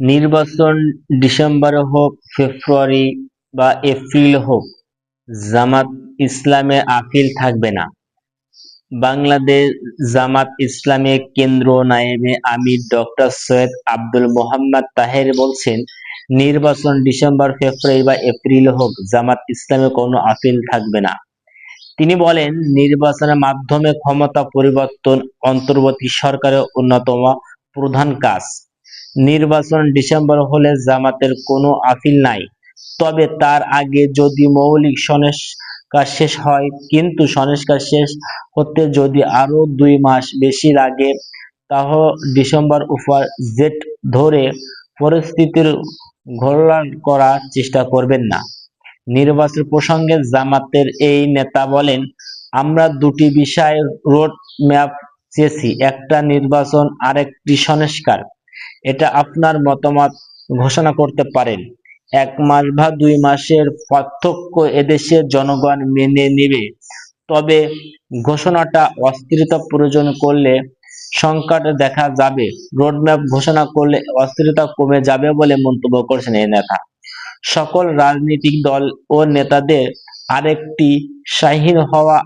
নির্বাচন ডিসেম্বরে হোক, ফেব্রুয়ারি বা এপ্রিল হোক, জামাত ইসলামে আপিল থাকবে না। বাংলাদেশ জামাত ইসলামের কেন্দ্র নায়েবে আমির ডক্টর সৈয়দ আব্দুল মোহাম্মদ তাহের বলছেন, নির্বাচন ডিসেম্বর, ফেব্রুয়ারি বা এপ্রিল হোক, জামাত ইসলামে কোনো আপিল থাকবে না। তিনি বলেন, নির্বাচনের মাধ্যমে ক্ষমতা পরিবর্তন অন্তর্বর্তী সরকারের অন্যতম প্রধান কাজ। নির্বাচন ডিসেম্বর হলে জামাতের কোনো আপিল নাই। তবে তার আগে যদি মৌলিক সংস্কার শেষ হয়, কিন্তু সংস্কার শেষ হতে যদি আরও দুই মাস বেশি লাগে, তাহ ডিসেম্বর উপর জেট ধরে পরিস্থিতির ঘোলাট করার চেষ্টা করবেন না। নির্বাচন প্রসঙ্গে জামাতের এই নেতা বলেন, আমরা দুটি বিষয় রোড ম্যাপ চেয়েছি, একটা নির্বাচন, আরেকটি সংস্কার। এটা আপনার মতামত ঘোষণা করতে পারেন। এক মাস বা দুই মাসের পার্থক্য এদেশের জনগণ মেনে নেবে। তবে ঘোষণাটা অস্থিরতা প্রয়োজন করলে সংকট দেখা যাবে। রোডম্যাপ ঘোষণা করলে অস্থিরতা কমে যাবে বলে মন্তব্য করেছেন এই নেতা। সকল রাজনৈতিক দল ও নেতাদের আরেকটি শাহীন হওয়া